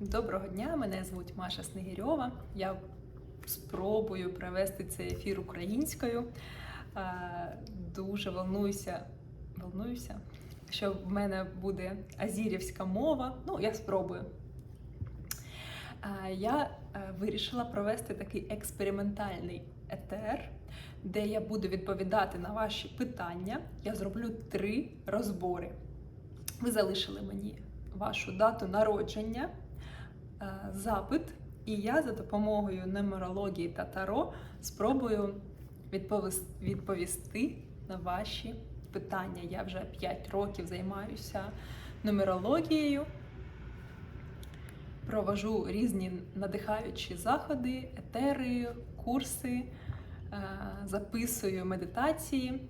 Доброго дня, мене звуть Маша Снегирьова. Я спробую провести цей ефір українською. Е, Дуже волнуюся, волнуюся, що в мене буде азірівська мова. Ну, я спробую. Е, Я е, вирішила провести такий експериментальний етер, де я буду відповідати на ваші питання. Я зроблю три розбори. Ви залишили мені вашу дату народження, запит, і я за допомогою нумерології та таро спробую відповісти на ваші питання. Я вже 5 років займаюся нумерологією, провожу різні надихаючі заходи, етери, курси, е, записую медитації.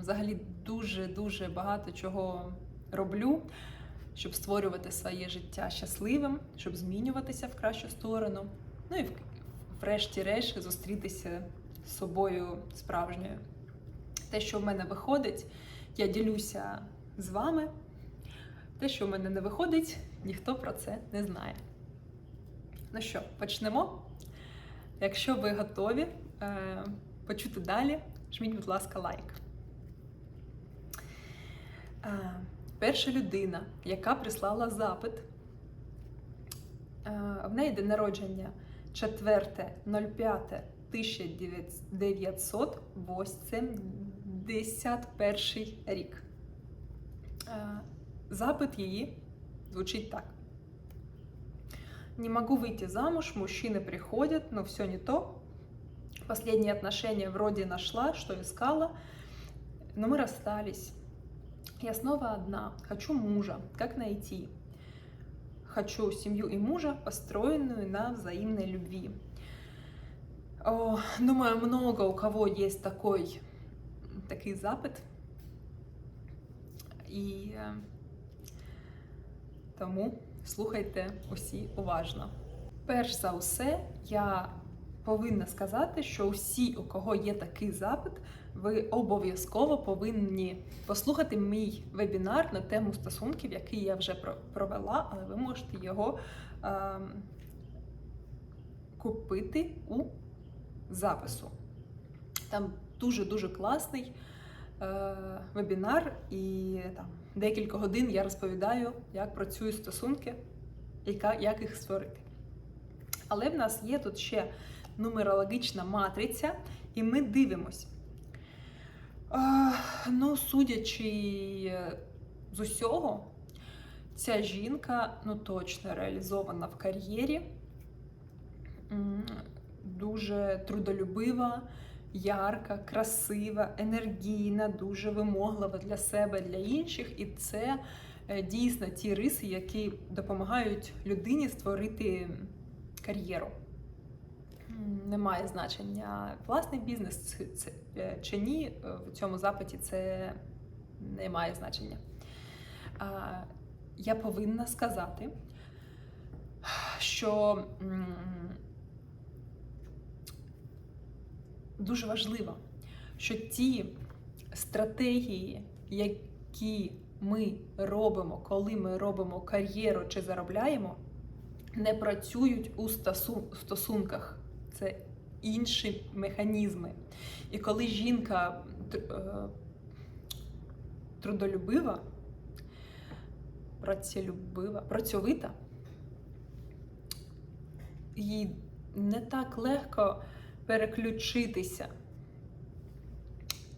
Взагалі дуже-дуже багато чого роблю, щоб створювати своє життя щасливим, щоб змінюватися в кращу сторону. Ну і врешті-решт зустрітися з собою справжньою. Те, що в мене виходить, я ділюся з вами. Те, що в мене не виходить, ніхто про це не знає. Ну що, почнемо? Якщо ви готові е, почути далі, жміть, будь ласка, лайк. Е, перша людина, яка прислала запит, е, в неї день народження 4.05.1981 рік. Е, Запит її звучить так. Не могу выйти замуж, мужчины приходят, но все не то. Последние отношения вроде нашла, что искала, но мы расстались. Я снова одна. Хочу мужа. Как найти? Хочу семью и мужа, построенную на взаимной любви. О, думаю, много у кого есть такой, такий запит. І е, тому слухайте усі уважно. Перш за все, я повинна сказати, що усі, у кого є такий запит, ви обов'язково повинні послухати мій вебінар на тему стосунків, який я вже провела, але ви можете його ем, купити у запису. Там дуже-дуже класний е, вебінар, і там декілька годин я розповідаю, як працюють стосунки, яка, як їх створити. Але в нас є тут ще нумерологічна матриця, і ми дивимось. Ну, судячи е, з усього, ця жінка ну, точно реалізована в кар'єрі, дуже трудолюбива, ярка, красива, енергійна, дуже вимоглива для себе, для інших. І це е, дійсно ті риси, які допомагають людині створити кар'єру. Немає значення власний бізнес е, чи ні. е, В цьому запиті це не має значення. Я повинна сказати, що дуже важливо, що ті стратегії, які ми робимо, коли ми робимо кар'єру чи заробляємо, не працюють у стосунках. Це інші механізми. І коли жінка е, трудолюбива, працелюбива, працьовита, їй не так легко переключитися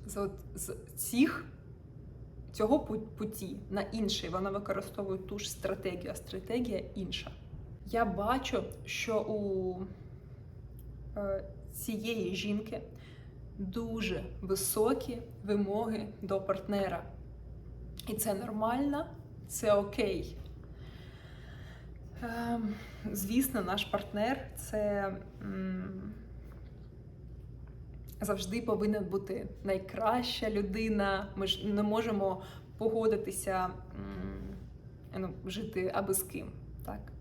з, з цих цього путі на інший. Вона використовує ту ж стратегію, а стратегія інша. Я бачу, що у цієї жінки дуже високі вимоги до партнера. І це нормально, це окей. Ем, звісно, наш партнер це завжди повинен бути найкраща людина. Ми ж не можемо погодитися ну, жити аби з ким. Так?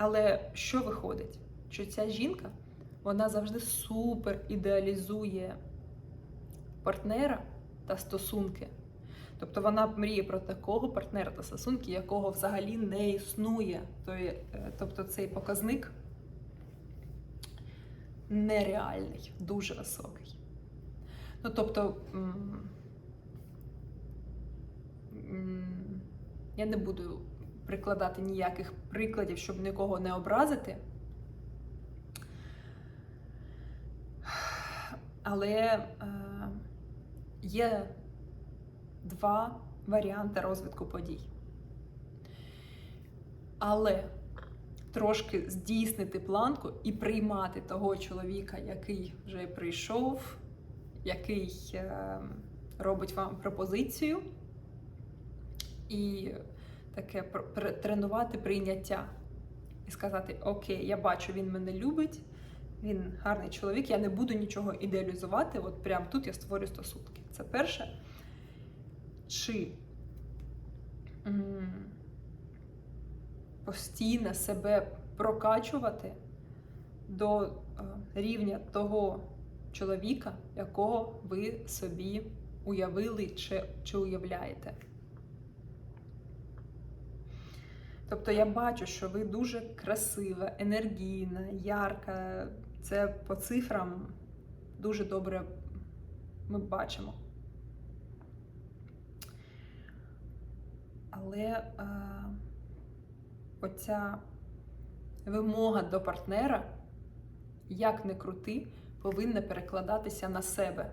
Але що виходить? Що ця жінка вона завжди супер ідеалізує партнера та стосунки. Тобто вона мріє про такого партнера та стосунки, якого взагалі не існує. Е, Тобто цей показник нереальний, дуже високий. Ну, тобто, я не буду прикладати ніяких прикладів, щоб нікого не образити. Але е, є два варіанти розвитку подій. Але трошки здійснити планку і приймати того чоловіка, який вже прийшов, який е, робить вам пропозицію, і таке тренувати прийняття. І сказати: Окей, я бачу, він мене любить, він гарний чоловік, я не буду нічого ідеалізувати. От прямо тут я створю стосунки. Це перше. Чи постійно себе прокачувати до е, рівня того чоловіка, якого ви собі уявили чи, чи уявляєте. Тобто я бачу, що ви дуже красива, енергійна, ярка. Це по цифрам дуже добре ми бачимо. Але е, оця вимога до партнера, як не крути, повинна перекладатися на себе.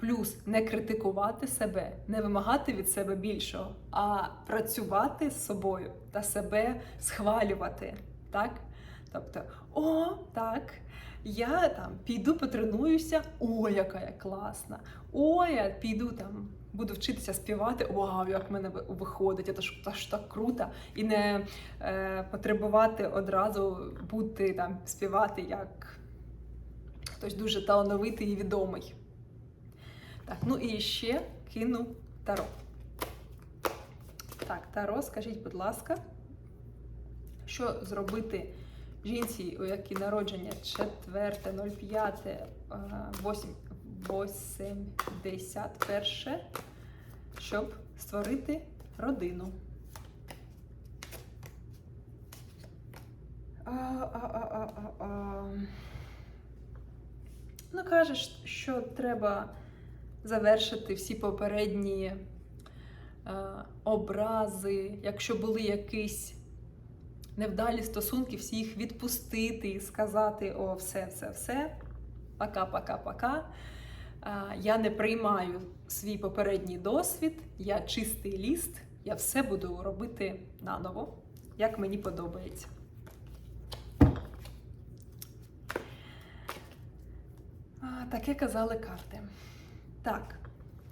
Плюс не критикувати себе, не вимагати від себе більшого, а працювати з собою та себе схвалювати. Так? Тобто, о, так, я там піду потренуюся, о, яка я класна! О, я піду там, буду вчитися співати. Вау, як в мене виходить, це ж, це ж так круто. І не е, потребувати одразу бути там, співати як хтось дуже талановитий і відомий. Так, ну і ще кину таро. Так, таро, скажіть, будь ласка, що зробити жінці, у якій народження 4.05, 81, щоб створити родину? А, а, а, а, а, а. Ну, кажеш, що треба завершити всі попередні е, образи, якщо були якісь невдалі стосунки, всі їх відпустити і сказати: о, все, все, все, пока, пока, пока. Е, я не приймаю свій попередній досвід, я чистий ліст, я все буду робити наново, як мені подобається. Таке казали карти. Так,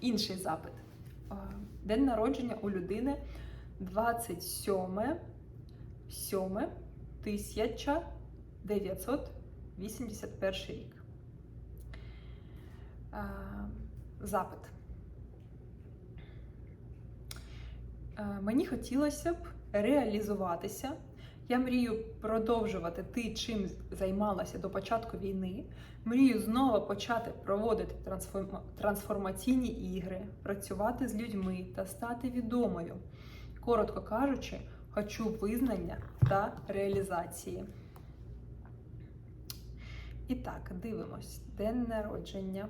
інший запит. А, День народження у людини 27 7 1981 рік. Запит. Мені хотілося б реалізуватися. Я мрію продовжувати ти, чим займалася до початку війни. Мрію знову почати проводити трансформаційні ігри, працювати з людьми та стати відомою. Коротко кажучи, хочу визнання та реалізації. І так, дивимось. День народження.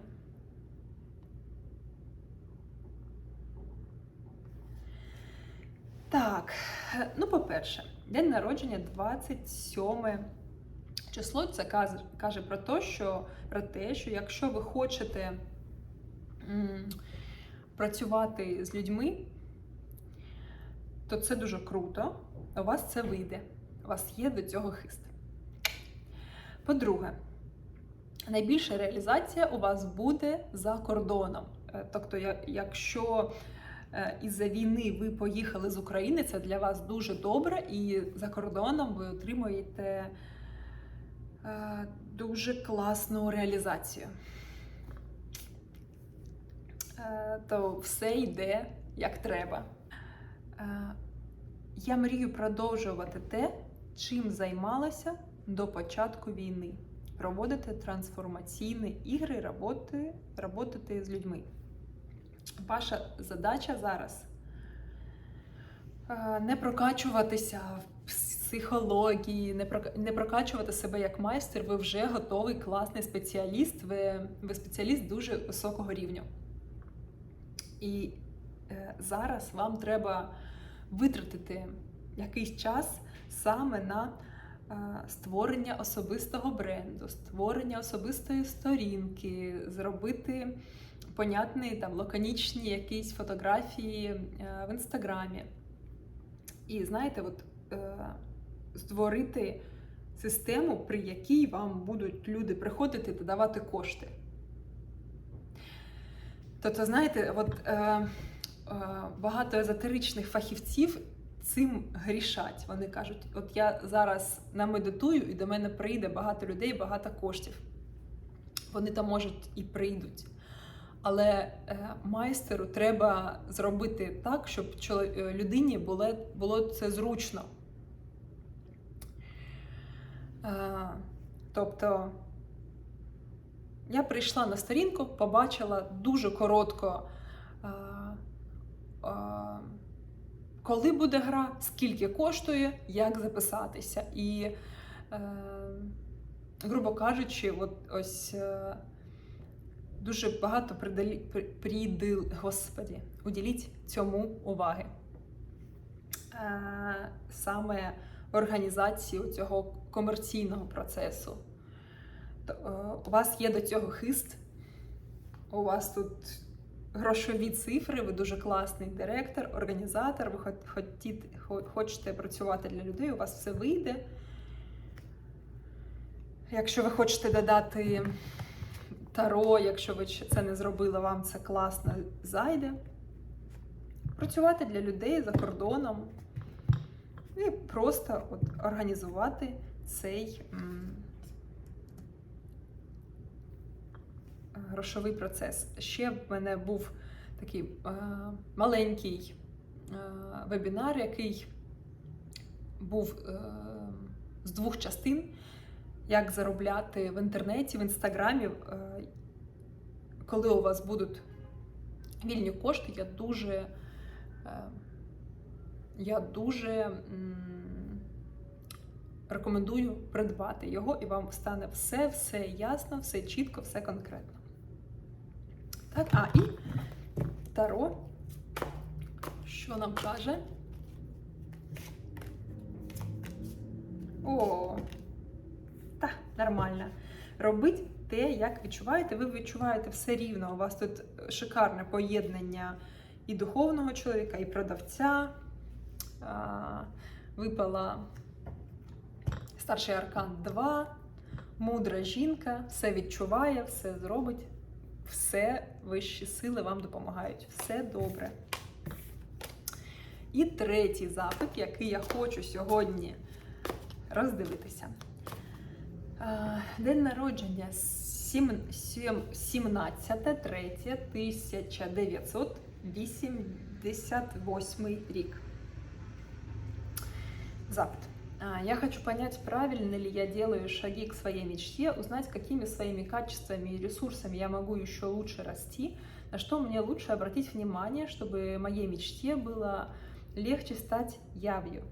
Так, ну, по-перше, день народження 27 число. Це каже, каже про те, що, про те, що якщо ви хочете м, працювати з людьми, то це дуже круто. У вас це вийде. У вас є до цього хист. По-друге, найбільша реалізація у вас буде за кордоном. Е, Тобто, якщо е, із-за війни ви поїхали з України, це для вас дуже добре, і за кордоном ви отримуєте е, дуже класну реалізацію. Е, То все йде як треба. Я мрію продовжувати те, чим займалася до початку війни. Проводити трансформаційні ігри, роботи, роботати з людьми. Ваша задача зараз е, не прокачуватися в психології, не прокачувати себе як майстер. Ви вже готовий класний спеціаліст, ви, ви спеціаліст дуже високого рівня. І е, зараз вам треба витратити якийсь час саме на е, створення особистого бренду, створення особистої сторінки, зробити понятні там лаконічні якісь фотографії е, в інстаграмі. І знаєте, от е, створити систему, при якій вам будуть люди приходити та давати кошти. Тобто, знаєте, от е, багато езотеричних фахівців цим грішать. Вони кажуть: от я зараз намедитую, і до мене прийде багато людей, багато коштів. Вони там можуть і прийдуть. Але е, майстеру треба зробити так, щоб е, людині було, це зручно. Е, тобто я прийшла на сторінку, побачила дуже коротко, коли буде гра, скільки коштує, як записатися. І, грубо кажучи, от ось. Дуже багато придалі, при- приділ, господі, уділіть цьому уваги. Е, саме організацію цього комерційного процесу. Е, у вас є до цього хист, у вас тут грошові цифри, ви дуже класний директор, організатор, ви хочете працювати для людей, у вас все вийде. Якщо ви хочете додати Таро, якщо ви це не зробили, вам це класно зайде. Працювати для людей за кордоном і просто от організувати цей грошовий процес. Ще в мене був такий е, маленький е, вебінар, який був е, з двох частин як заробляти в інтернеті, в інстаграмі, е, коли у вас будуть вільні кошти, я дуже, е, я дуже рекомендую придбати його, і вам стане все, все ясно, все чітко, все конкретно. Так, а і Таро, що нам каже? О, нормально. Робіть те, як відчуваєте. Ви відчуваєте все рівно. У вас тут шикарне поєднання і духовного чоловіка, і продавця. Випала старший аркан 2, мудра жінка, все відчуває, все зробить, все вищі сили вам допомагають. Все добре. І третій запит, який я хочу сьогодні роздивитися. Е, День народження 17.3.1988 рік. Запит. А, Я хочу понять, правильно ли я делаю шаги к своей мечте, узнать, какими своими качествами и ресурсами я могу еще лучше расти, на что мне лучше обратить внимание, чтобы моей мечте было легче стать явью.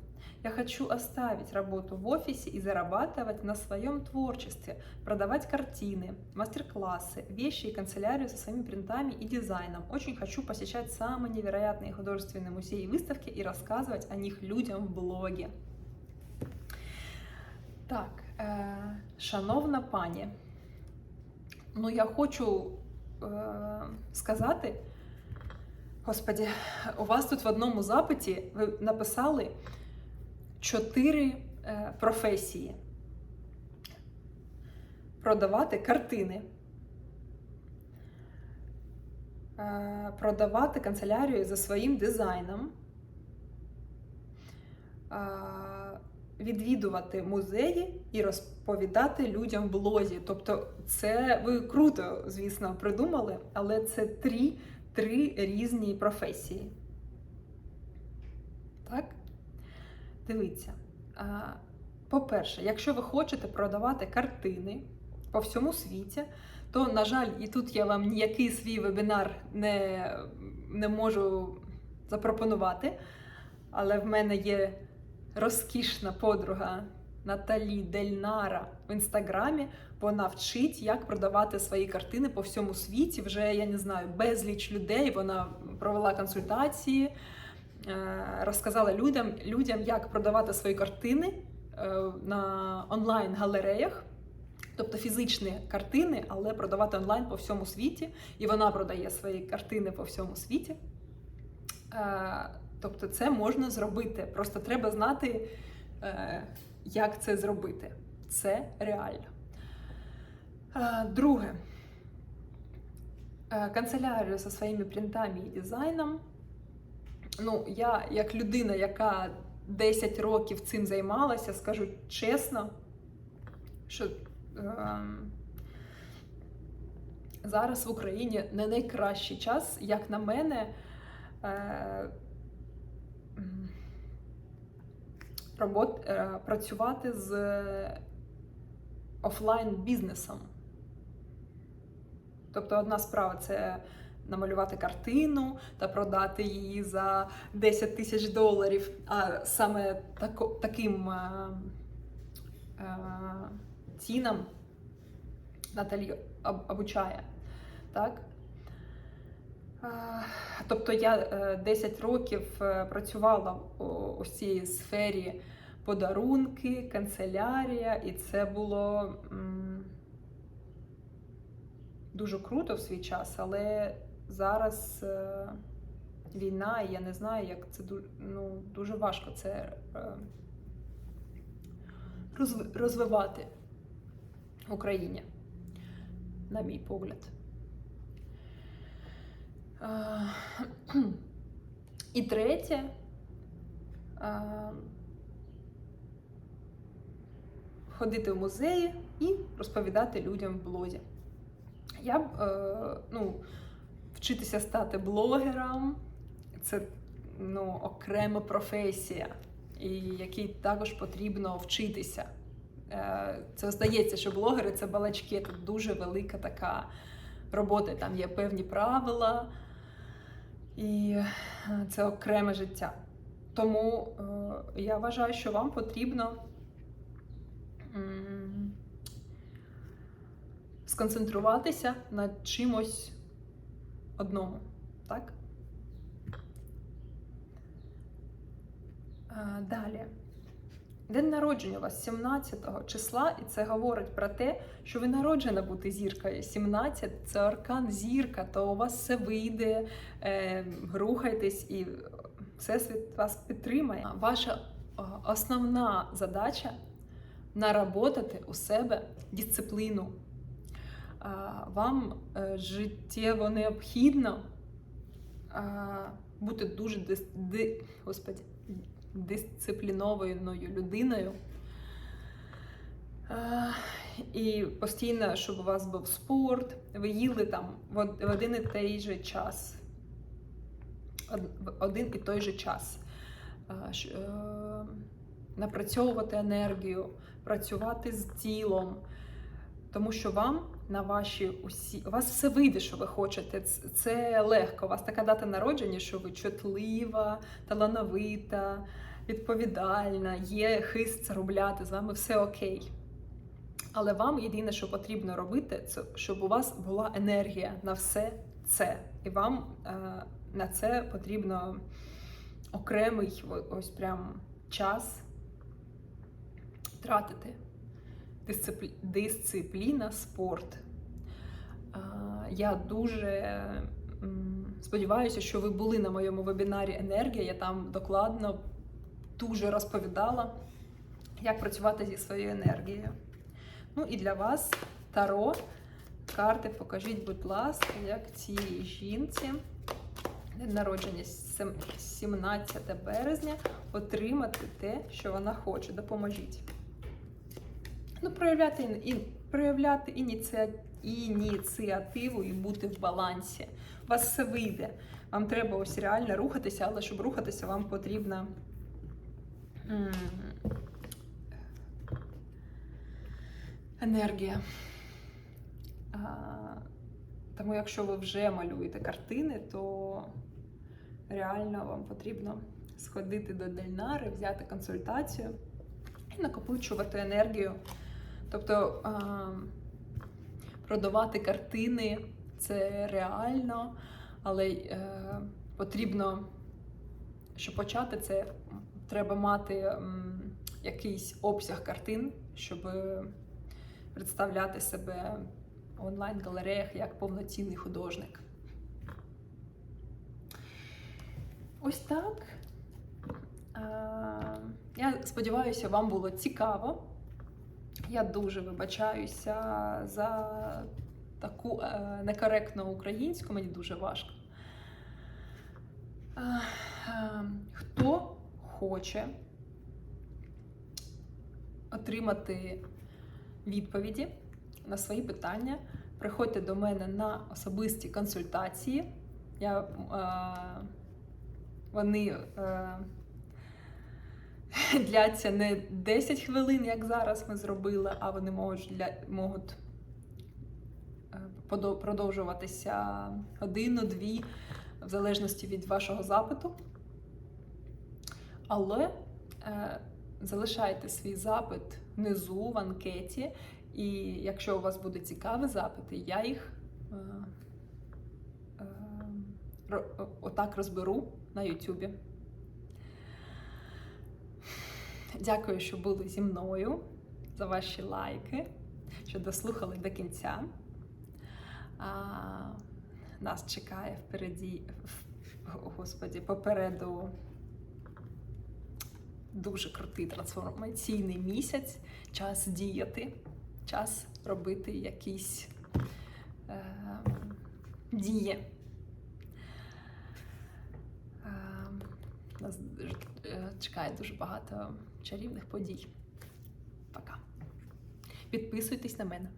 Я хочу оставить работу в офисе и зарабатывать на своем творчестве, продавать картины, мастер-классы, вещи и канцелярию со своими принтами и дизайном. Очень хочу посещать самые невероятные художественные музеи и выставки и рассказывать о них людям в блоге. Так, е, шановна пані, ну я хочу е, сказати, господі, у вас тут в одному запиті ви написали Чотири е, професії: продавати картини, е, продавати канцелярію за своїм дизайном. е, Відвідувати музеї і розповідати людям в блозі. Тобто, це ви круто, звісно, придумали, але це три, три різні професії. Так? Дивіться. По-перше, якщо ви хочете продавати картини по всьому світі, то, на жаль, і тут я вам ніякий свій вебінар не, не можу запропонувати. Але в мене є розкішна подруга Наталі Дельнара в інстаграмі. Вона вчить, як продавати свої картини по всьому світі. Вже я не знаю, безліч людей. Вона провела консультації, е, розказала людям, людям, як продавати свої картини е, на онлайн-галереях. Тобто фізичні картини, але продавати онлайн по всьому світі. І вона продає свої картини по всьому світі. Е, Тобто це можна зробити. Просто треба знати, е, як це зробити. Це реально. Е, Друге. Е, Канцелярію зі своїми принтами і дизайном. Ну, я, як людина, яка 10 років цим займалася, скажу чесно, що ем, зараз в Україні не найкращий час, як на мене, е, робот, е, працювати з офлайн бізнесом. Тобто, одна справа це намалювати картину та продати її за 10 тисяч доларів, а саме тако, таким е, е, цінам Наталі обучає. Так? Е, Тобто я е, 10 років е, працювала у цій сфері подарунки, канцелярія, і це було дуже круто в свій час, але зараз е, війна, і я не знаю, як це ну, дуже важко це е, розв- розвивати в Україні, на мій погляд. Е, І третє. Ходити в музеї і розповідати людям в блозі. Я б ну, вчитися стати блогером це ну, окрема професія, і якій також потрібно вчитися. Е, Це здається, що блогери це балачки, тут дуже велика така робота, там є певні правила, і це окреме життя. Тому е, я вважаю, що вам потрібно сконцентруватися над чимось одному, так? Е, Далі. День народження у вас 17 числа, і це говорить про те, що ви народжена бути зіркою. 17 це аркан зірка, то у вас все вийде, е, рухайтесь і Всесвіт вас підтримає. Ваша е, основна задача наработати у себе дисципліну. Вам е, життєво необхідно бути дуже дис, ди, господи, дисциплінованою людиною. І постійно, щоб у вас був спорт, ви їли там в один і той же час. Один і той же час. Е, Напрацьовувати енергію, працювати з тілом, тому що вам на ваші усі у вас все вийде, що ви хочете. Це легко. У вас така дата народження, що ви чутлива, талановита, відповідальна, є хист заробляти, з вами все окей. Але вам єдине, що потрібно робити, це щоб у вас була енергія на все це. І вам е, на це потрібно окремий ось прям час тратити. Дисциплі... Дисципліна, спорт. Я дуже сподіваюся, що ви були на моєму вебінарі Енергія. Я там докладно дуже розповідала, як працювати зі своєю енергією. Ну і для вас таро. Карти покажіть, будь ласка, як цій жінці день народження 17 березня отримати те, що вона хоче. Допоможіть. Ну, проявляти, і, проявляти ініціа, ініціативу і бути в балансі. У вас все вийде. Вам треба ось реально рухатися, але щоб рухатися, вам потрібна енергія. А, Тому, якщо ви вже малюєте картини, то реально вам потрібно сходити до Дельнари, взяти консультацію і накопичувати енергію. Тобто а, продавати картини це реально, але е, потрібно, щоб почати це, треба мати якийсь обсяг картин, щоб представляти себе в онлайн-галереях як повноцінний художник. Ось так. Е, Я сподіваюся, вам було цікаво. Я дуже вибачаюся за таку е, некоректну українську, мені дуже важко. Е, е, Хто хоче отримати відповіді на свої питання, приходьте до мене на особисті консультації. Я, вони дляться не 10 хвилин, як зараз ми зробили, а вони можуть, для, можуть е, продовжуватися годину-дві, в залежності від вашого запиту. Але е, залишайте свій запит внизу в анкеті, і якщо у вас будуть цікаві запити, я їх е, е, отак розберу на Ютубі. Дякую, що були зі мною за ваші лайки, що дослухали до кінця. А, нас чекає впереді, господі, попереду дуже крутий трансформаційний місяць, час діяти, час робити якісь е, дії. Е, нас е, чекає дуже багато чарівних подій. Пока. Підписуйтесь на мене.